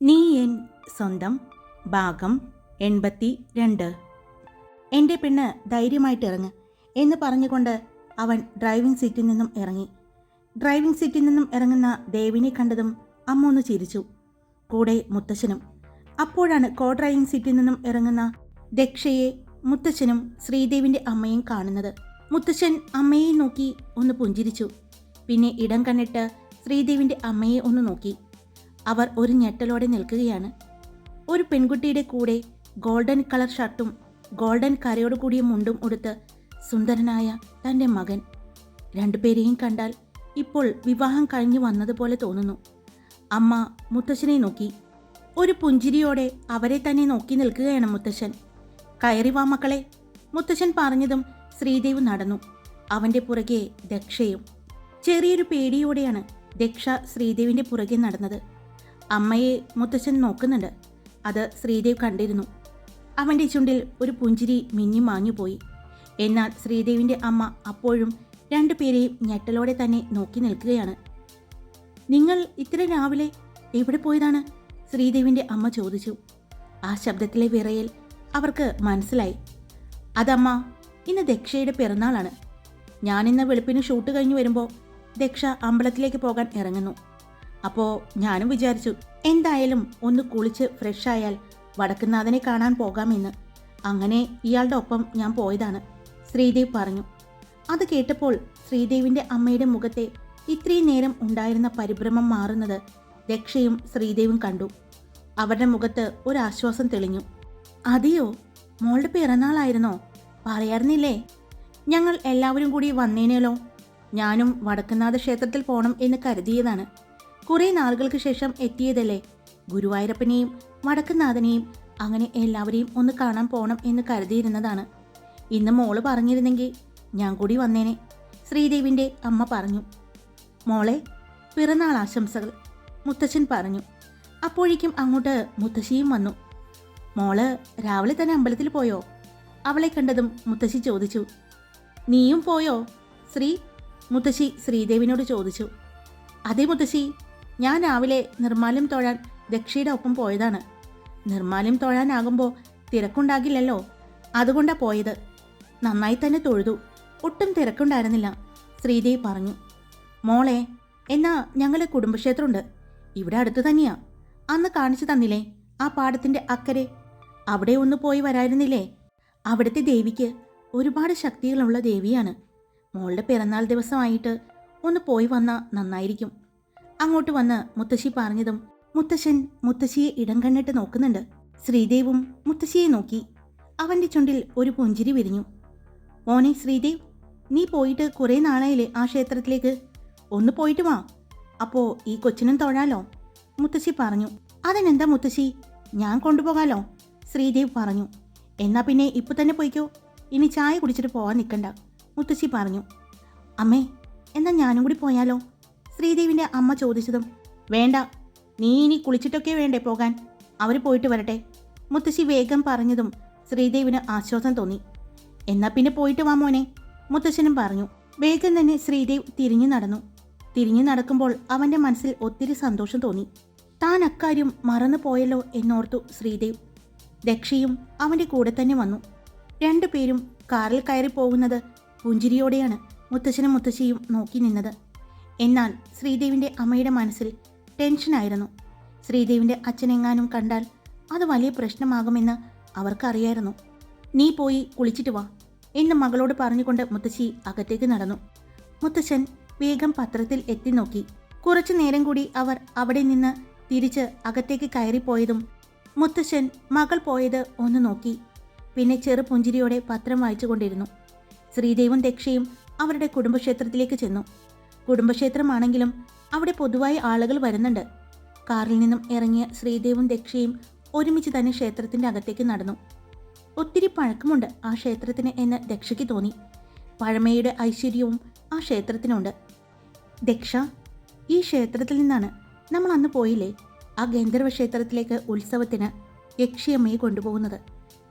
നീ എൻ സ്വന്തം ഭാഗം എൺപത്തി രണ്ട് എന്റെ പെണ്ണ് ധൈര്യമായിട്ട് ഇറങ്ങ് എന്ന് പറഞ്ഞുകൊണ്ട് അവൻ ഡ്രൈവിംഗ് സീറ്റിൽ നിന്നും ഇറങ്ങി. ഡ്രൈവിംഗ് സീറ്റിൽ നിന്നും ഇറങ്ങുന്ന ദേവിനെ കണ്ടതും അമ്മ ഒന്ന് ചിരിച്ചു. കൂടെ മുത്തശ്ശനും. അപ്പോഴാണ് കോ ഡ്രൈവിംഗ് സീറ്റിൽ നിന്നും ഇറങ്ങുന്ന ദക്ഷയെ മുത്തശ്ശനും ശ്രീദേവിന്റെ അമ്മയും കാണുന്നത്. മുത്തശ്ശൻ അമ്മയെ നോക്കി ഒന്ന് പുഞ്ചിരിച്ചു. പിന്നെ ഇടം കണ്ടിട്ട് ശ്രീദേവിന്റെ അമ്മയെ ഒന്ന് നോക്കി. അവർ ഒരു ഞെട്ടലോടെ നിൽക്കുകയാണ്. ഒരു പെൺകുട്ടിയുടെ കൂടെ ഗോൾഡൻ കളർ ഷർട്ടും ഗോൾഡൻ കരയോട് കൂടിയ മുണ്ടും ഉടുത്ത് സുന്ദരനായ തന്റെ മകൻ രണ്ടുപേരെയും കണ്ടാൽ ഇപ്പോൾ വിവാഹം കഴിഞ്ഞു വന്നതുപോലെ തോന്നുന്നു. അമ്മ മുത്തശ്ശനെ നോക്കി. ഒരു പുഞ്ചിരിയോടെ അവരെ തന്നെ നോക്കി നിൽക്കുകയാണ് മുത്തശ്ശൻ. കയറി വാ മക്കളെ. മുത്തശ്ശൻ പറഞ്ഞതും ശ്രീദേവ് നടന്നു. അവന്റെ പുറകെ ദക്ഷയും. ചെറിയൊരു പേടിയോടെയാണ് ദക്ഷ ശ്രീദേവിന്റെ പുറകെ നടന്നത്. അമ്മയെ മുത്തച്ഛൻ നോക്കുന്നുണ്ട്. അത് ശ്രീദേവ് കണ്ടിരുന്നു. അവന്റെ ചുണ്ടിൽ ഒരു പുഞ്ചിരി മിന്നി മാഞ്ഞുപോയി എന്നാൽ ശ്രീദേവിന്റെ അമ്മ അപ്പോഴും രണ്ടുപേരെയും ഞെട്ടലോടെ തന്നെ നോക്കി നിൽക്കുകയാണ്. നിങ്ങൾ ഇത്ര രാവിലെ എവിടെ പോയതാണ്? ശ്രീദേവിന്റെ അമ്മ ചോദിച്ചു. ആ ശബ്ദത്തിലെ വിറയൽ അവർക്ക് മനസ്സിലായി. അതമ്മ ഇന്ന് ദക്ഷയുടെ പിറന്നാളാണ്. ഞാനിന്ന് വെളുപ്പിന് ഷൂട്ട് കഴിഞ്ഞ് വരുമ്പോൾ ദക്ഷ അമ്പലത്തിലേക്ക് പോകാൻ ഇറങ്ങുന്നു. അപ്പോൾ ഞാനും വിചാരിച്ചു എന്തായാലും ഒന്ന് കുളിച്ച് ഫ്രഷ് ആയാൽ വടക്കുന്നാഥനെ കാണാൻ പോകാമെന്ന്. അങ്ങനെ ഇയാളുടെ ഒപ്പം ഞാൻ പോയതാണ് ശ്രീദേവ് പറഞ്ഞു. അത് കേട്ടപ്പോൾ ശ്രീദേവിന്റെ അമ്മയുടെ മുഖത്തെ ഇത്രയും നേരം ഉണ്ടായിരുന്ന പരിഭ്രമം മാറുന്നത് രക്ഷയും ശ്രീദേവും കണ്ടു. അവരുടെ മുഖത്ത് ഒരാശ്വാസം തെളിഞ്ഞു. അതെയോ? മോളുടെ പിറന്നാളായിരുന്നോ? പറയാറുന്നില്ലേ? ഞങ്ങൾ എല്ലാവരും കൂടി വന്നേനേലോ? ഞാനും വടക്കുന്നാഥ ക്ഷേത്രത്തിൽ പോകണം എന്ന് കരുതിയതാണ്. കുറേ നാളുകൾക്ക് ശേഷം എത്തിയതല്ലേ? ഗുരുവായൂരപ്പനെയും വടക്കുന്നാഥനെയും അങ്ങനെ എല്ലാവരെയും ഒന്ന് കാണാൻ പോകണം എന്ന് കരുതിയിരുന്നതാണ്. ഇന്ന് മോൾ പറഞ്ഞിരുന്നെങ്കിൽ ഞാൻ കൂടി വന്നേനെ ശ്രീദേവിന്റെ അമ്മ പറഞ്ഞു. മോളെ പിറന്നാൾ ആശംസകൾ മുത്തച്ഛൻ പറഞ്ഞു. അപ്പോഴേക്കും അങ്ങോട്ട് മുത്തശ്ശിയും വന്നു. മോൾ രാവിലെ തന്നെ അമ്പലത്തിൽ പോയോ? അവളെ കണ്ടതും മുത്തശ്ശി ചോദിച്ചു. നീയും പോയോ? ശ്രീ മുത്തശ്ശി ശ്രീദേവിനോട് ചോദിച്ചു. അതേ മുത്തശ്ശി ഞാൻ രാവിലെ നിർമ്മാല്യം തോഴാൻ ദക്ഷിയുടെ ഒപ്പം പോയതാണ്. നിർമ്മാല്യം തോഴാനാകുമ്പോൾ തിരക്കുണ്ടാകില്ലല്ലോ. അതുകൊണ്ടാ പോയത്. നന്നായി തന്നെ തൊഴുതു. ഒട്ടും തിരക്കുണ്ടായിരുന്നില്ല. ശ്രീദേവി പറഞ്ഞു മോളെ എന്നാ ഞങ്ങളുടെ കുടുംബക്ഷേത്രമുണ്ട്. ഇവിടെ അടുത്തു തന്നെയാ. അന്ന് കാണിച്ചു തന്നില്ലേ ആ പാടത്തിന്റെ അക്കരെ? അവിടെ ഒന്ന് പോയി വരായിരുന്നില്ലേ? അവിടുത്തെ ദേവിക്ക് ഒരുപാട് ശക്തികളുള്ള ദേവിയാണ്. മോളുടെ പിറന്നാൾ ദിവസമായിട്ട് ഒന്ന് പോയി വന്നാൽ നന്നായിരിക്കും. അങ്ങോട്ട് വന്ന് മുത്തശ്ശി പറഞ്ഞതും മുത്തശ്ശൻ മുത്തശ്ശിയെ ഇടം കണ്ണിട്ട് നോക്കുന്നുണ്ട്. ശ്രീദേവും മുത്തശ്ശിയെ നോക്കി. അവന്റെ ചുണ്ടിൽ ഒരു പുഞ്ചിരി വിരിഞ്ഞു. മോനെ ശ്രീദേവ് നീ പോയിട്ട് കുറേ നാളായില്ലേ ആ ക്ഷേത്രത്തിലേക്ക്? ഒന്ന് പോയിട്ട് വാ. അപ്പോ ഈ കൊച്ചിനും തൊഴാലോ? മുത്തശ്ശി പറഞ്ഞു. അതിനെന്താ മുത്തശ്ശി? ഞാൻ കൊണ്ടുപോകാലോ? ശ്രീദേവ് പറഞ്ഞു. എന്നാ പിന്നെ ഇപ്പൊ തന്നെ പോയിക്കോ. ഇനി ചായ കുടിച്ചിട്ട് പോവാൻ നിൽക്കണ്ട മുത്തശ്ശി പറഞ്ഞു. അമ്മേ എന്നാ ഞാനും കൂടി പോയാലോ? ശ്രീദേവിന്റെ അമ്മ ചോദിച്ചതും വേണ്ട നീ ഇനി കുളിച്ചിട്ടൊക്കെ വേണ്ടേ പോകാൻ? അവർ പോയിട്ട് വരട്ടെ. മുത്തശ്ശി വേഗം പറഞ്ഞതും ശ്രീദേവിന് ആശ്വാസം തോന്നി. എന്നാ പിന്നെ പോയിട്ട് വാ മോനെ മുത്തശ്ശനും പറഞ്ഞു. വേഗം തന്നെ ശ്രീദേവ് തിരിഞ്ഞു നടന്നു. തിരിഞ്ഞു നടക്കുമ്പോൾ അവന്റെ മനസ്സിൽ ഒത്തിരി സന്തോഷം തോന്നി. താൻ അക്കാര്യം മറന്നു പോയല്ലോ എന്നോർത്തു ശ്രീദേവ്. ദക്ഷയും അവന്റെ കൂടെ തന്നെ വന്നു. രണ്ടുപേരും കാറിൽ കയറി പോകുന്നത് പുഞ്ചിരിയോടെയാണ് മുത്തശ്ശനും മുത്തശ്ശിയും നോക്കി നിന്നത്. എന്നാൽ ശ്രീദേവിന്റെ അമ്മയുടെ മനസ്സിൽ ടെൻഷനായിരുന്നു ശ്രീദേവിന്റെ അച്ഛനെങ്ങാനും കണ്ടാൽ അത് വലിയ പ്രശ്നമാകുമെന്ന് അവർക്കറിയായിരുന്നു. നീ പോയി കുളിച്ചിട്ട് വാ എന്ന് മകളോട് പറഞ്ഞുകൊണ്ട് മുത്തശ്ശി അകത്തേക്ക് നടന്നു. മുത്തശ്ശൻ വേഗം പത്രത്തിൽ എത്തി നോക്കി. കുറച്ചു നേരം കൂടി അവർ അവിടെ നിന്ന് തിരിച്ച് അകത്തേക്ക് കയറിപ്പോയതും മുത്തശ്ശൻ മകൾ പോയത് ഒന്ന് നോക്കി. പിന്നെ ചെറു പുഞ്ചിരിയോടെ പത്രം വായിച്ചുകൊണ്ടിരുന്നു. ശ്രീദേവും ദക്ഷയും അവരുടെ കുടുംബക്ഷേത്രത്തിലേക്ക് ചെന്നു. കുടുംബക്ഷേത്രമാണെങ്കിലും അവിടെ പൊതുവായി ആളുകൾ വരുന്നുണ്ട്. കാറിൽ നിന്നും ഇറങ്ങിയ ശ്രീദേവും ദക്ഷയും ഒരുമിച്ച് തന്നെ ക്ഷേത്രത്തിന്റെ അകത്തേക്ക് നടന്നു. ഒത്തിരി പഴക്കമുണ്ട് ആ ക്ഷേത്രത്തിന് എന്ന് ദക്ഷയ്ക്ക് തോന്നി. പഴമയുടെ ഐശ്വര്യവും ആ ക്ഷേത്രത്തിനുണ്ട്. ദക്ഷ ഈ ക്ഷേത്രത്തിൽ നിന്നാണ് നമ്മൾ അന്ന് പോയില്ലേ? ആ ഗന്ധർവ ക്ഷേത്രത്തിലേക്ക് ഉത്സവത്തിന് യക്ഷിയമ്മയെ കൊണ്ടുപോകുന്നത്.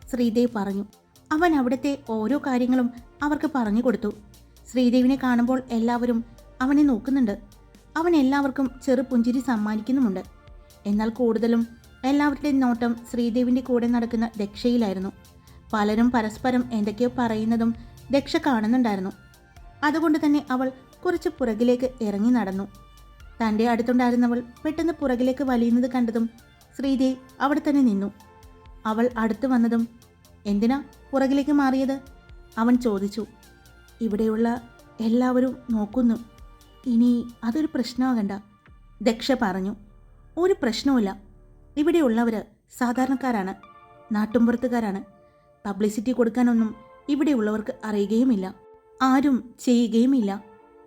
ശ്രീദേവ് പറഞ്ഞു. അവൻ അവിടുത്തെ ഓരോ കാര്യങ്ങളും അവർക്ക് പറഞ്ഞു കൊടുത്തു. ശ്രീദേവിനെ കാണുമ്പോൾ എല്ലാവരും അവനെ നോക്കുന്നുണ്ട്. അവൻ എല്ലാവർക്കും ചെറുപുഞ്ചിരി സമ്മാനിക്കുന്നുമുണ്ട്. എന്നാൽ കൂടുതലും എല്ലാവരുടെയും നോട്ടം ശ്രീദേവിന്റെ കൂടെ നടക്കുന്ന ദക്ഷയിലായിരുന്നു പലരും പരസ്പരം എന്തൊക്കെയോ പറയുന്നതും ദക്ഷ കാണുന്നുണ്ടായിരുന്നു. അതുകൊണ്ട് തന്നെ അവൾ കുറച്ച് പുറകിലേക്ക് ഇറങ്ങി നടന്നു. തന്റെ അടുത്തുണ്ടായിരുന്നവൾ പെട്ടെന്ന് പുറകിലേക്ക് വലിയുന്നത് കണ്ടതും ശ്രീദേവ് അവിടെ തന്നെ നിന്നു. അവൾ അടുത്തു വന്നതും എന്തിനാ പുറകിലേക്ക് മാറിയത്? അവൻ ചോദിച്ചു. ഇവിടെയുള്ള എല്ലാവരും നോക്കുന്നു. ഇനി അതൊരു പ്രശ്നമാകണ്ട. ദക്ഷ പറഞ്ഞു ഒരു പ്രശ്നവുമില്ല. ഇവിടെയുള്ളവർ സാധാരണക്കാരാണ് നാട്ടുമ്പുറത്തുകാരാണ്. പബ്ലിസിറ്റി കൊടുക്കാനൊന്നും ഇവിടെയുള്ളവർക്ക് അറിയുകയുമില്ല. ആരും ചെയ്യുകയുമില്ല.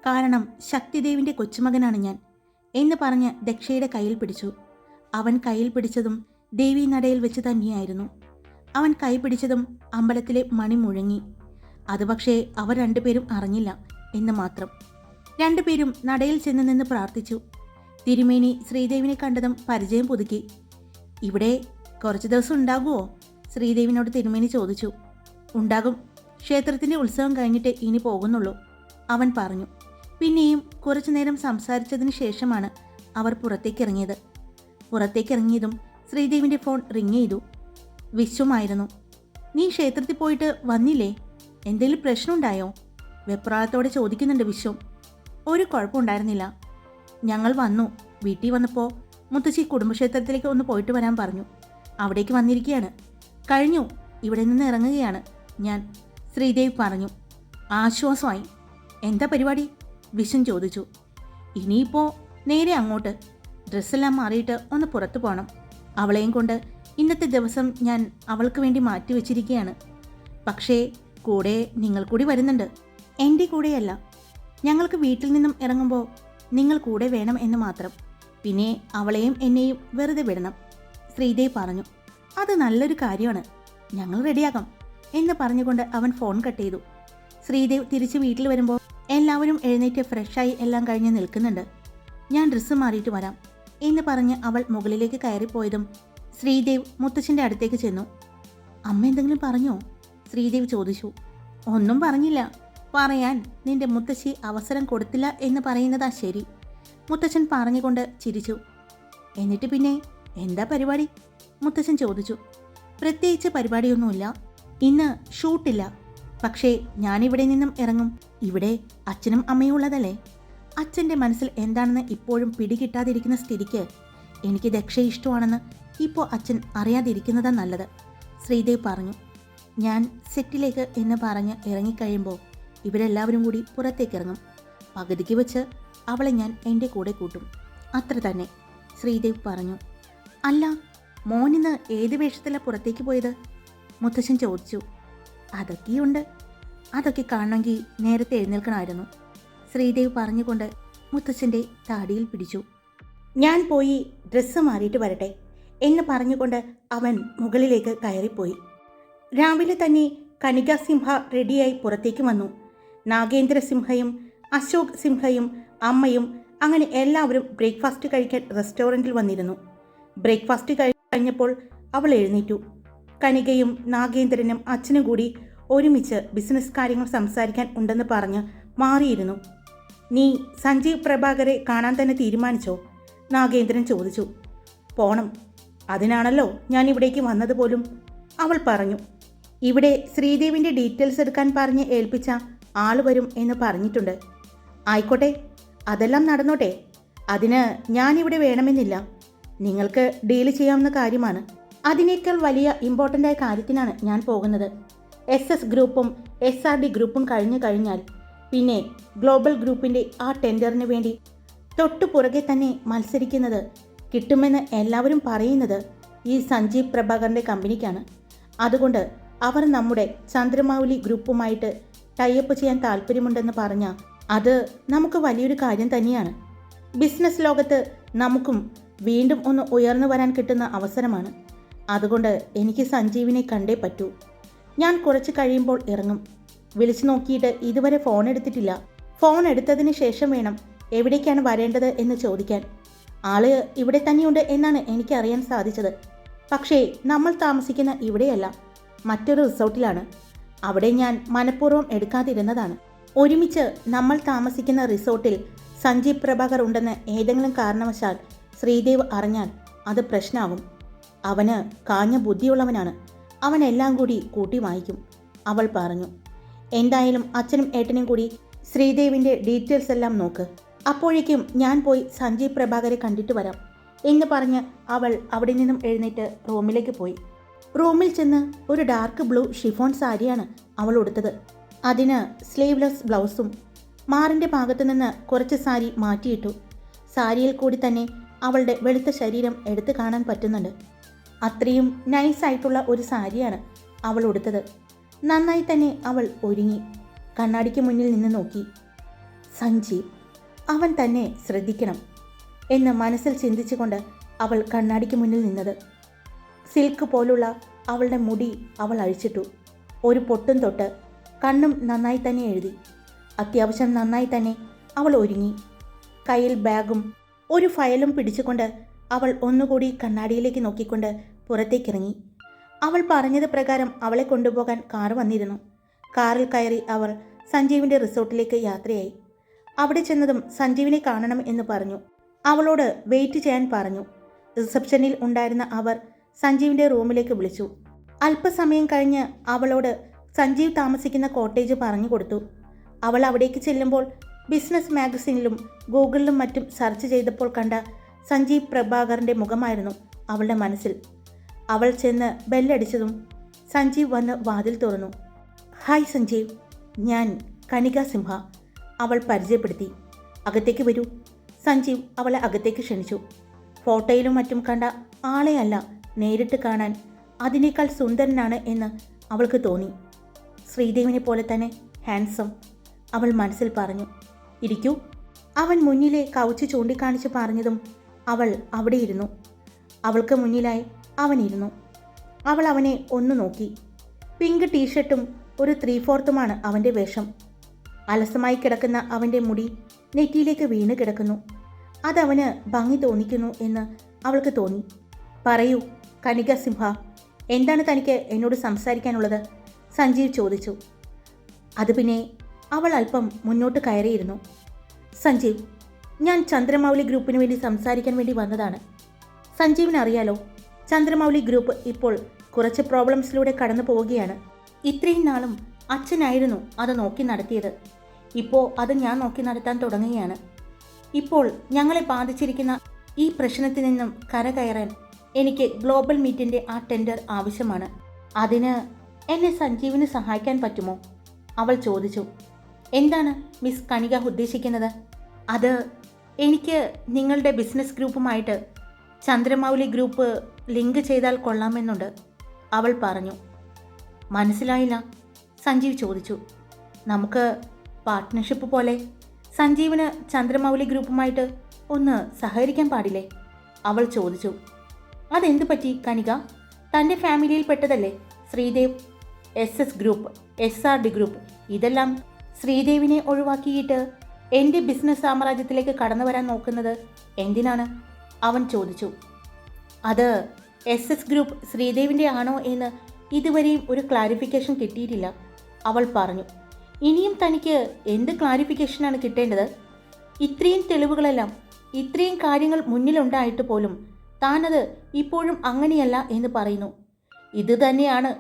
കാരണം ശക്തിദേവിന്റെ കൊച്ചുമകനാണ് ഞാൻ എന്ന് പറഞ്ഞ് ദക്ഷയുടെ കയ്യിൽ പിടിച്ചു. അവൻ കയ്യിൽ പിടിച്ചതും ദേവി നടയിൽ വെച്ച് തന്നെയായിരുന്നു. അവൻ കൈ പിടിച്ചതും അമ്പലത്തിലെ മണി മുഴങ്ങി. അത് പക്ഷേ അവർ രണ്ടുപേരും അറിഞ്ഞില്ല എന്ന് മാത്രം. രണ്ടുപേരും നടയിൽ ചെന്ന് നിന്ന് പ്രാർത്ഥിച്ചു. തിരുമേനി ശ്രീദേവിനെ കണ്ടതും പരിചയം പുതുക്കി. ഇവിടെ കുറച്ച് ദിവസം ഉണ്ടാകുമോ ശ്രീദേവിനോട് തിരുമേനി ചോദിച്ചു. ഉണ്ടാകും. ക്ഷേത്രത്തിന്റെ ഉത്സവം കഴിഞ്ഞിട്ട് ഇനി പോകുന്നുള്ളൂ അവൻ പറഞ്ഞു. പിന്നെയും കുറച്ചു നേരം സംസാരിച്ചതിന് ശേഷമാണ് അവർ പുറത്തേക്കിറങ്ങിയത്. പുറത്തേക്കിറങ്ങിയതും ശ്രീദേവിന്റെ ഫോൺ റിങ് ചെയ്തു. വിശ്വമായിരുന്നു. നീ ക്ഷേത്രത്തിൽ പോയിട്ട് വന്നില്ലേ? എന്തെങ്കിലും പ്രശ്നമുണ്ടായോ? വെപ്രാളത്തോടെ ചോദിക്കുന്നുണ്ട് വിശ്വം. ഒരു കുഴപ്പമുണ്ടായിരുന്നില്ല. ഞങ്ങൾ വന്നു. വീട്ടിൽ വന്നപ്പോൾ മുത്തശ്ശി കുടുംബക്ഷേത്രത്തിലേക്ക് ഒന്ന് പോയിട്ട് വരാൻ പറഞ്ഞു. അവിടേക്ക് വന്നിരിക്കുകയാണ്. കഴിഞ്ഞു. ഇവിടെ നിന്ന് ഇറങ്ങുകയാണ്. ഞാൻ ശ്രീദേവ് പറഞ്ഞു. ആശ്വാസമായി. എന്താ പരിപാടി? വിശ്വം ചോദിച്ചു. ഇനിയിപ്പോൾ നേരെ അങ്ങോട്ട്. ഡ്രസ്സെല്ലാം മാറിയിട്ട് ഒന്ന് പുറത്തു പോകണം അവളെയും കൊണ്ട് ഇന്നത്തെ ദിവസം ഞാൻ അവൾക്ക് വേണ്ടി മാറ്റി വെച്ചിരിക്കുകയാണ്. പക്ഷേ കൂടെ നിങ്ങൾ കൂടി വരുന്നുണ്ട്. എന്റെ കൂടെയല്ല. ഞങ്ങൾക്ക് വീട്ടിൽ നിന്നും ഇറങ്ങുമ്പോൾ നിങ്ങൾ കൂടെ വേണം എന്ന് മാത്രം. പിന്നെ അവളെയും എന്നെയും വെറുതെ വിടണം. ശ്രീദേവ് പറഞ്ഞു അത് നല്ലൊരു കാര്യമാണ്. ഞങ്ങൾ റെഡിയാകാം എന്ന് പറഞ്ഞുകൊണ്ട് അവൻ ഫോൺ കട്ട് ചെയ്തു. ശ്രീദേവ് തിരിച്ച് വീട്ടിൽ വരുമ്പോൾ എല്ലാവരും എഴുന്നേറ്റ് ഫ്രഷായി എല്ലാം കഴിഞ്ഞ് നിൽക്കുന്നുണ്ട്. ഞാൻ ഡ്രസ്സ് മാറിയിട്ട് വരാം എന്ന് പറഞ്ഞ് അവൾ മുകളിലേക്ക് കയറിപ്പോയതും ശ്രീദേവ് മുത്തച്ഛന്റെ അടുത്തേക്ക് ചെന്നു. അമ്മ എന്തെങ്കിലും പറഞ്ഞോ? ശ്രീദേവ് ചോദിച്ചു. ഒന്നും പറഞ്ഞില്ല. പറയാൻ നിന്റെ മുത്തശ്ശി അവസരം കൊടുത്തില്ല എന്ന് പറയുന്നതാ ശരി. മുത്തച്ഛൻ പറഞ്ഞുകൊണ്ട് ചിരിച്ചു. എന്നിട്ട് പിന്നെ എന്താ പരിപാടി? മുത്തച്ഛൻ ചോദിച്ചു. പ്രത്യേകിച്ച് പരിപാടിയൊന്നുമില്ല. ഇന്ന് ഷൂട്ടില്ല. പക്ഷേ ഞാനിവിടെ നിന്നും ഇറങ്ങും. ഇവിടെ അച്ഛനും അമ്മയും ഉള്ളതല്ലേ? അച്ഛന്റെ മനസ്സിൽ എന്താണെന്ന് ഇപ്പോഴും പിടികിട്ടാതിരിക്കുന്ന സ്ഥിതിക്ക് എനിക്ക് ദക്ഷ ഇഷ്ടമാണെന്ന് ഇപ്പോൾ അച്ഛൻ അറിയാതിരിക്കുന്നതാ നല്ലത്. ശ്രീദേവ് പറഞ്ഞു. ഞാൻ സെറ്റിലേക്ക് എന്ന് പറഞ്ഞ് ഇറങ്ങിക്കഴിയുമ്പോൾ ഇവരെല്ലാവരും കൂടി പുറത്തേക്കിറങ്ങും. പകുതിക്ക് വെച്ച് അവളെ ഞാൻ എന്റെ കൂടെ കൂട്ടും. അത്ര തന്നെ ശ്രീദേവ് പറഞ്ഞു. അല്ല മോനിന്ന് ഏത് വേഷത്തിലാണ് പുറത്തേക്ക് പോയത്? മുത്തശ്ശൻ ചോദിച്ചു. അതൊക്കെയുണ്ട്. അതൊക്കെ കാണണമെങ്കിൽ നേരത്തെ എഴുന്നേൽക്കണമായിരുന്നു. ശ്രീദേവ് പറഞ്ഞുകൊണ്ട് മുത്തച്ഛന്റെ താടിയിൽ പിടിച്ചു. ഞാൻ പോയി ഡ്രസ്സ് മാറിയിട്ട് വരട്ടെ എന്ന് പറഞ്ഞുകൊണ്ട് അവൻ മുകളിലേക്ക് കയറിപ്പോയി. രാവിലെ തന്നെ കനിക സിംഹ റെഡിയായി പുറത്തേക്ക് വന്നു. നാഗേന്ദ്ര സിംഹയും അശോക് സിംഹയും അമ്മയും അങ്ങനെ എല്ലാവരും ബ്രേക്ക്ഫാസ്റ്റ് കഴിക്കാൻ റെസ്റ്റോറന്റിൽ വന്നിരുന്നു. ബ്രേക്ക്ഫാസ്റ്റ് കഴിഞ്ഞപ്പോൾ അവൾ എഴുന്നേറ്റു. കനികയും നാഗേന്ദ്രനും അച്ഛനും കൂടി ഒരുമിച്ച് ബിസിനസ് കാര്യങ്ങൾ സംസാരിക്കാൻ ഉണ്ടെന്ന് പറഞ്ഞ് മാറിയിരുന്നു. നീ സഞ്ജീവ് പ്രഭാകരെ കാണാൻ തന്നെ തീരുമാനിച്ചോ? നാഗേന്ദ്രൻ ചോദിച്ചു. പോണം. അതിനാണല്ലോ ഞാൻ ഇവിടേക്ക് വന്നതുപോലും അവൾ പറഞ്ഞു. ഇവിടെ ശ്രീദേവിന്റെ ഡീറ്റെയിൽസ് എടുക്കാൻ പറഞ്ഞ് ഏൽപ്പിച്ച ആൾ വരും എന്ന് പറഞ്ഞിട്ടുണ്ട്. ആയിക്കോട്ടെ അതെല്ലാം നടന്നോട്ടെ. അതിന് ഞാനിവിടെ വേണമെന്നില്ല. നിങ്ങൾക്ക് ഡീൽ ചെയ്യാവുന്ന കാര്യമാണ്. അതിനേക്കാൾ വലിയ ഇമ്പോർട്ടന്റ് ആയ കാര്യത്തിനാണ് ഞാൻ പോകുന്നത്. എസ് എസ് ഗ്രൂപ്പും എസ് ആർ ഡി ഗ്രൂപ്പും കഴിഞ്ഞു കഴിഞ്ഞാൽ പിന്നെ ഗ്ലോബൽ ഗ്രൂപ്പിന്റെ ആ ടെൻഡറിന് വേണ്ടി തൊട്ടു പുറകെ തന്നെ മത്സരിക്കുന്നത് കിട്ടുമെന്ന് എല്ലാവരും പറയുന്നത് ഈ സഞ്ജീവ് പ്രഭാകറിന്റെ കമ്പനിക്കാണ്. അതുകൊണ്ട് അവർ നമ്മുടെ ചന്ദ്രമൗലി ഗ്രൂപ്പുമായിട്ട് ടൈപ്പ് ചെയ്യാൻ താല്പര്യമുണ്ടെന്ന് പറഞ്ഞാൽ അത് നമുക്ക് വലിയൊരു കാര്യം തന്നെയാണ്. ബിസിനസ് ലോകത്ത് നമുക്കും വീണ്ടും ഒന്ന് ഉയർന്നു വരാൻ കിട്ടുന്ന അവസരമാണ്. അതുകൊണ്ട് എനിക്ക് സഞ്ജീവിനെ കണ്ടേ പറ്റൂ. ഞാൻ കുറച്ച് കഴിയുമ്പോൾ ഇറങ്ങും. വിളിച്ചു നോക്കിയിട്ട് ഇതുവരെ ഫോൺ എടുത്തിട്ടില്ല. ഫോൺ എടുത്തതിന് ശേഷം വേണം എവിടേക്കാണ് വരേണ്ടത് എന്ന് ചോദിക്കാൻ. ആൾ ഇവിടെ തന്നെയുണ്ട് എന്നാണ് എനിക്ക് അറിയാൻ സാധിച്ചത്. പക്ഷേ നമ്മൾ താമസിക്കുന്ന ഇവിടെയല്ല മറ്റൊരു റിസോർട്ടിലാണ്. അവിടെ ഞാൻ മനഃപൂർവം എടുക്കാതിരുന്നതാണ്. ഒരുമിച്ച് നമ്മൾ താമസിക്കുന്ന റിസോർട്ടിൽ സഞ്ജീവ് പ്രഭാകർ ഉണ്ടെന്ന് ഏതെങ്കിലും കാരണവശാൽ ശ്രീദേവ് അറിഞ്ഞാൽ അത് പ്രശ്നമാകും അവന് കാഞ്ഞ ബുദ്ധിയുള്ളവനാണ്. അവൻ എല്ലാം കൂടി കൂട്ടി വായിക്കും. അവൾ പറഞ്ഞു എന്തായാലും അച്ഛനും ഏട്ടനും കൂടി ശ്രീദേവിന്റെ ഡീറ്റെയിൽസ് എല്ലാം നോക്ക്. അപ്പോഴേക്കും ഞാൻ പോയി സഞ്ജീവ് പ്രഭാകരെ കണ്ടിട്ട് വരാം. എന്ന് പറഞ്ഞ് അവൾ അവിടെ നിന്നും എഴുന്നേറ്റ് റൂമിലേക്ക് പോയി. റൂമിൽ ചെന്ന് ഒരു ഡാർക്ക് ബ്ലൂ ഷിഫോൺ സാരിയാണ് അവൾ ഉടുത്തത്. അതിന് സ്ലീവ്ലെസ് ബ്ലൗസും മാറിന്റെ ഭാഗത്തു നിന്ന് കുറച്ച് സാരി മാറ്റിയിട്ടു. സാരിയിൽ കൂടി തന്നെ അവളുടെ വെളുത്ത ശരീരം എടുത്തു കാണാൻ പറ്റുന്നുണ്ട്. അത്രയും നൈസായിട്ടുള്ള ഒരു സാരിയാണ് അവൾ ഉടുത്തത്. നന്നായി തന്നെ അവൾ ഒരുങ്ങി. കണ്ണാടിക്ക് മുന്നിൽ നിന്ന് നോക്കി. സഞ്ജീവ് അവൻ തന്നെ ശ്രദ്ധിക്കണം എന്ന് മനസ്സിൽ ചിന്തിച്ചുകൊണ്ട് അവൾ കണ്ണാടിക്ക് മുന്നിൽ നിന്നത്. സിൽക്ക് പോലുള്ള അവളുടെ മുടി അവൾ അഴിച്ചിട്ടു. ഒരു പൊട്ടും തൊട്ട് കണ്ണും നന്നായി തന്നെ എഴുതി. അത്യാവശ്യം നന്നായി തന്നെ അവൾ ഒരുങ്ങി. കയ്യിൽ ബാഗും ഒരു ഫയലും പിടിച്ചുകൊണ്ട് അവൾ ഒന്നുകൂടി കണ്ണാടിയിലേക്ക് നോക്കിക്കൊണ്ട് പുറത്തേക്കിറങ്ങി. അവൾ പറഞ്ഞത് പ്രകാരം അവളെ കൊണ്ടുപോകാൻ കാർ വന്നിരുന്നു. കാറിൽ കയറി അവർ സഞ്ജീവിന്റെ റിസോർട്ടിലേക്ക് യാത്രയായി. അവിടെ ചെന്നതും സഞ്ജീവിനെ കാണണം എന്ന് പറഞ്ഞു. അവളോട് വെയിറ്റ് ചെയ്യാൻ പറഞ്ഞു. റിസപ്ഷനിൽ ഉണ്ടായിരുന്ന അവർ സഞ്ജീവിന്റെ റൂമിലേക്ക് വിളിച്ചു. അല്പസമയം കഴിഞ്ഞ് അവളോട് സഞ്ജീവ് താമസിക്കുന്ന കോട്ടേജ് പറഞ്ഞു കൊടുത്തു. അവൾ അവിടേക്ക് ചെല്ലുമ്പോൾ ബിസിനസ് മാഗസിനിലും ഗൂഗിളിലും മറ്റും സെർച്ച് ചെയ്തപ്പോൾ കണ്ട സഞ്ജീവ് പ്രഭാകറിന്റെ മുഖമായിരുന്നു അവളുടെ മനസ്സിൽ. അവൾ ചെന്ന് ബെല്ലടിച്ചതും സഞ്ജീവ് വന്ന് വാതിൽ തുറന്നു. ഹായ് സഞ്ജീവ് ഞാൻ കനിക സിംഹ അവൾ പരിചയപ്പെടുത്തി. അകത്തേക്ക് വരൂ. സഞ്ജീവ് അവളെ അകത്തേക്ക് ക്ഷണിച്ചു. ഫോട്ടോയിലും മറ്റും കണ്ട ആളെയല്ല നേരിട്ട് കാണാൻ അതിനേക്കാൾ സുന്ദരനാണ് എന്ന് അവൾക്ക് തോന്നി. ശ്രീദേവിനെ പോലെ തന്നെ ഹാൻസം അവൾ മനസ്സിൽ പറഞ്ഞു. ഇരിക്കൂ. അവൻ മുന്നിലെ കൗച്ച് ചൂണ്ടിക്കാണിച്ച് പറഞ്ഞതും അവൾ അവിടെ ഇരുന്നു. അവൾക്ക് മുന്നിലായി അവനിരുന്നു അവൾ അവനെ ഒന്ന് നോക്കി. പിങ്ക് ടീഷർട്ടും ഒരു ത്രീ ഫോർത്തുമാണ് അവന്റെ വേഷം. അലസമായി കിടക്കുന്ന അവന്റെ മുടി നെറ്റിയിലേക്ക് വീണ് കിടക്കുന്നു. അതവന് ഭംഗി തോന്നിക്കുന്നു എന്ന് അവൾക്ക് തോന്നി. പറയൂ കനിക സിംഹ എന്താണ് തനിക്ക് എന്നോട് സംസാരിക്കാനുള്ളത്? സഞ്ജീവ് ചോദിച്ചു. അത് പിന്നെ അവൾ അല്പം മുന്നോട്ട് കയറിയിരുന്നു. സഞ്ജീവ് ഞാൻ ചന്ദ്രമൗലി ഗ്രൂപ്പിന് വേണ്ടി സംസാരിക്കാൻ വേണ്ടി വന്നതാണ്. സഞ്ജീവിന് അറിയാലോ ചന്ദ്രമൗലി ഗ്രൂപ്പ് ഇപ്പോൾ കുറച്ച് പ്രോബ്ലംസിലൂടെ കടന്നു പോവുകയാണ്. ഇത്രയും നാളും അച്ഛനായിരുന്നു അത് നോക്കി നടത്തിയത്. ഇപ്പോൾ അത് ഞാൻ നോക്കി നടത്താൻ തുടങ്ങുകയാണ്. ഇപ്പോൾ ഞങ്ങളെ ബാധിച്ചിരിക്കുന്ന ഈ പ്രശ്നത്തിൽ നിന്നും കരകയറാൻ എനിക്ക് ഗ്ലോബൽ മീറ്റിന്റെ ആ ടെൻഡർ ആവശ്യമാണ്. അതിന് എന്നെ സഞ്ജീവിന് സഹായിക്കാൻ പറ്റുമോ? അവൾ ചോദിച്ചു. എന്താണ് മിസ് കണിക ഉദ്ദേശിക്കുന്നത്? അത് എനിക്ക് നിങ്ങളുടെ ബിസിനസ് ഗ്രൂപ്പുമായിട്ട് ചന്ദ്രമൗലി ഗ്രൂപ്പ് ലിങ്ക് ചെയ്താൽ കൊള്ളാമെന്നുണ്ട്. അവൾ പറഞ്ഞു. മനസ്സിലായില്ല. സഞ്ജീവ് ചോദിച്ചു. നമുക്ക് പാർട്ട്ണർഷിപ്പ് പോലെ സഞ്ജീവിന് ചന്ദ്രമൗലി ഗ്രൂപ്പുമായിട്ട് ഒന്ന് സഹകരിക്കാൻ പാടില്ലേ? അവൾ ചോദിച്ചു. അതെന്ത് പറ്റി കനിക? തന്റെ ഫാമിലിയിൽപ്പെട്ടതല്ലേ Sreedev S S group S R D group ഇതെല്ലാം ശ്രീദേവിനെ ഒഴിവാക്കിയിട്ട് എന്റെ ബിസിനസ് സാമ്രാജ്യത്തിലേക്ക് കടന്നു വരാൻ നോക്കുന്നത് എന്തിനാണ്? അവൻ ചോദിച്ചു. അത് എസ് എസ് ഗ്രൂപ്പ് ശ്രീദേവിന്റെ ആണോ എന്ന് ഇതുവരെയും ഒരു ക്ലാരിഫിക്കേഷൻ കിട്ടിയിട്ടില്ല. അവൾ പറഞ്ഞു ഇനിയും തനിക്ക് എന്ത് ക്ലാരിഫിക്കേഷനാണ് കിട്ടേണ്ടത്? ഇത്രയും തെളിവുകളെല്ലാം ഇത്രയും കാര്യങ്ങൾ മുന്നിലുണ്ടായിട്ട് പോലും താനത് ഇപ്പോഴും അങ്ങനെയല്ല എന്ന് പറയുന്നു. ഇത് തന്നെയാണ്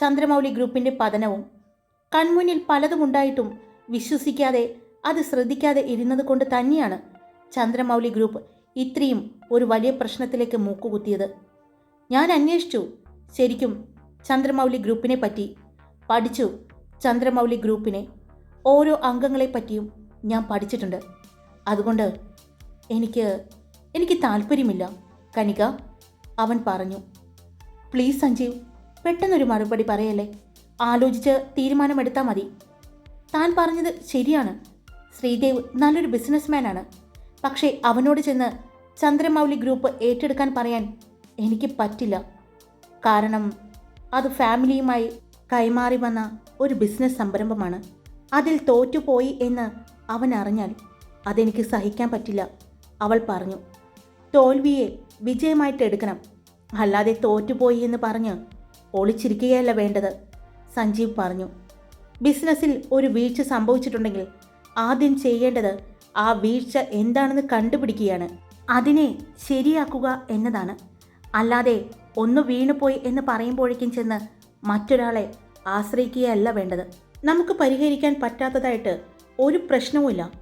ചന്ദ്രമൗലി ഗ്രൂപ്പിന്റെ പതനവും. കൺമുന്നിൽ പലതും ഉണ്ടായിട്ടും വിശ്വസിക്കാതെ അത് ശ്രദ്ധിക്കാതെ ഇരുന്നത് കൊണ്ട് തന്നെയാണ് ചന്ദ്രമൗലി ഗ്രൂപ്പ് ഇത്രയും ഒരു വലിയ പ്രശ്നത്തിലേക്ക് മൂക്കുകുത്തിയത്. ഞാൻ അന്വേഷിച്ചു. ശരിക്കും ചന്ദ്രമൗലി ഗ്രൂപ്പിനെ പറ്റി പഠിച്ചു ചന്ദ്രമൗലി ഗ്രൂപ്പിനെ. ഓരോ അംഗങ്ങളെ പറ്റിയും ഞാൻ പഠിച്ചിട്ടുണ്ട്. അതുകൊണ്ട് എനിക്ക് എനിക്ക് താല്പര്യമില്ല. കനിക അവൻ പറഞ്ഞു പ്ലീസ് സഞ്ജീവ് പെട്ടെന്നൊരു മറുപടി പറയല്ലേ? ആലോചിച്ച് തീരുമാനമെടുത്താൽ മതി. താൻ പറഞ്ഞത് ശരിയാണ്. ശ്രീദേവ് നല്ലൊരു ബിസിനസ്മാനാണ് പക്ഷേ അവനോട് ചെന്ന് ചന്ദ്രമൗലി ഗ്രൂപ്പ് ഏറ്റെടുക്കാൻ പറയാൻ എനിക്ക് പറ്റില്ല. കാരണം അത് ഫാമിലിയുമായി കൈമാറി വന്ന ഒരു ബിസിനസ് സംരംഭമാണ്. അതിൽ തോറ്റുപോയി എന്ന് അവൻ അറിഞ്ഞാൽ അതെനിക്ക് സഹിക്കാൻ പറ്റില്ല അവൾ പറഞ്ഞു. തോൽവിയെ വിജയമായിട്ട് എടുക്കണം. അല്ലാതെ തോറ്റുപോയി എന്ന് പറഞ്ഞ് ഒളിച്ചിരിക്കുകയല്ല വേണ്ടത് സഞ്ജീവ് പറഞ്ഞു. ബിസിനസ്സിൽ ഒരു വീഴ്ച സംഭവിച്ചിട്ടുണ്ടെങ്കിൽ ആദ്യം ചെയ്യേണ്ടത് ആ വീഴ്ച എന്താണെന്ന് കണ്ടുപിടിക്കുകയാണ്. അതിനെ ശരിയാക്കുക എന്നതാണ്. അല്ലാതെ ഒന്ന് വീണുപോയി എന്ന് പറയുമ്പോഴേക്കും ചെന്ന് മറ്റൊരാളെ ആശ്രയിക്കുകയല്ല വേണ്ടത്. നമുക്ക് പരിഹരിക്കാൻ പറ്റാത്തതായിട്ട് ഒരു പ്രശ്നവുമില്ല.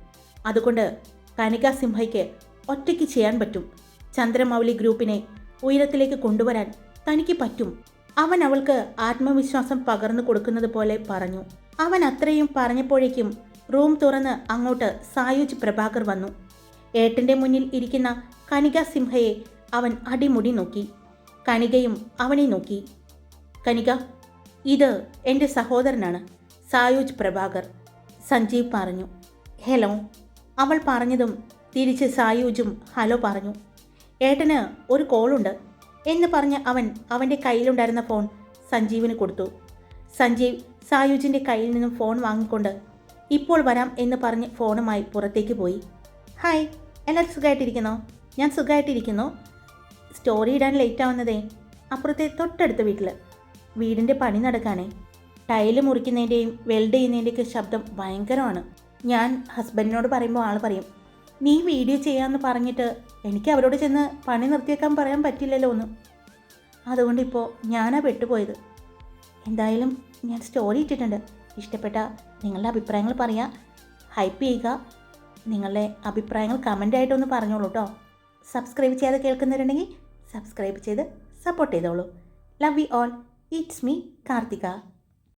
അതുകൊണ്ട് കനിക സിംഹയ്ക്ക് ഒറ്റയ്ക്ക് ചെയ്യാൻ പറ്റും. ചന്ദ്രമൗലി ഗ്രൂപ്പിനെ ഉയരത്തിലേക്ക് കൊണ്ടുവരാൻ തനിക്ക് പറ്റും. അവൻ അവൾക്ക് ആത്മവിശ്വാസം പകർന്നു കൊടുക്കുന്നത് പോലെ പറഞ്ഞു. അവൻ അത്രയും പറഞ്ഞപ്പോഴേക്കും റൂം തുറന്ന് അങ്ങോട്ട് സായുജ് പ്രഭാകർ വന്നു. ഏട്ടന്റെ മുന്നിൽ ഇരിക്കുന്ന കനിക സിംഹയെ അവൻ അടിമുടി നോക്കി. കനികയും അവനെ നോക്കി. കനിക ഇത് എന്റെ സഹോദരനാണ് സായുജ് പ്രഭാകർ സഞ്ജീവ് പറഞ്ഞു. ഹലോ അവൾ പറഞ്ഞതും തിരിച്ച് സായുജും ഹലോ പറഞ്ഞു. ഏട്ടന് ഒരു കോളുണ്ട് എന്ന് പറഞ്ഞ് അവൻ അവന്റെ കയ്യിലുണ്ടായിരുന്ന ഫോൺ സഞ്ജീവിന് കൊടുത്തു. സഞ്ജീവ് സായുജിന്റെ കയ്യിൽ നിന്നും ഫോൺ വാങ്ങിക്കൊണ്ട് ഇപ്പോൾ വരാം എന്ന് പറഞ്ഞ് ഫോണുമായി പുറത്തേക്ക് പോയി. ഹായ് എല്ലാവരും സുഖമായിട്ടിരിക്കുന്നോ? ഞാൻ സുഖമായിട്ടിരിക്കുന്നു. സ്റ്റോറി ഇടാൻ ലേറ്റ് ആവുന്നതേ. അപ്പുറത്തെ തൊട്ടടുത്ത വീട്ടിൽ വീടിന്റെ പണി നടക്കാനേ. ടൈൽ മുറിക്കുന്നതിന്റെയും വെൽഡ് ചെയ്യുന്നതിന്റെയൊക്കെ ശബ്ദം ഭയങ്കരമാണ്. ഞാൻ ഹസ്ബൻഡിനോട് പറയുമ്പോൾ ആൾ പറയും നീ വീഡിയോ ചെയ്യാമെന്ന് പറഞ്ഞിട്ട് എനിക്ക് അവരോട് ചെന്ന് പണി നിർത്തിയേക്കാൻ പറയാൻ പറ്റില്ലല്ലോ ഒന്നും അതുകൊണ്ട് ഇപ്പോൾ ഞാനാ പെട്ടുപോയത്. എന്തായാലും ഞാൻ സ്റ്റോറി ഇട്ടിട്ടുണ്ട്. ഇഷ്ടപ്പെട്ട നിങ്ങളുടെ അഭിപ്രായങ്ങൾ പറയാ. ഹൈപ്പ് ചെയ്യുക. നിങ്ങളുടെ അഭിപ്രായങ്ങൾ കമന്റ് ആയിട്ടൊന്ന് പറഞ്ഞോളൂ കേട്ടോ സബ്സ്ക്രൈബ് ചെയ്യാതെ കേൾക്കുന്നവരുണ്ടെങ്കിൽ സബ്സ്ക്രൈബ് ചെയ്ത് സപ്പോർട്ട് ചെയ്തോളൂ. Love you all it's me Karthika.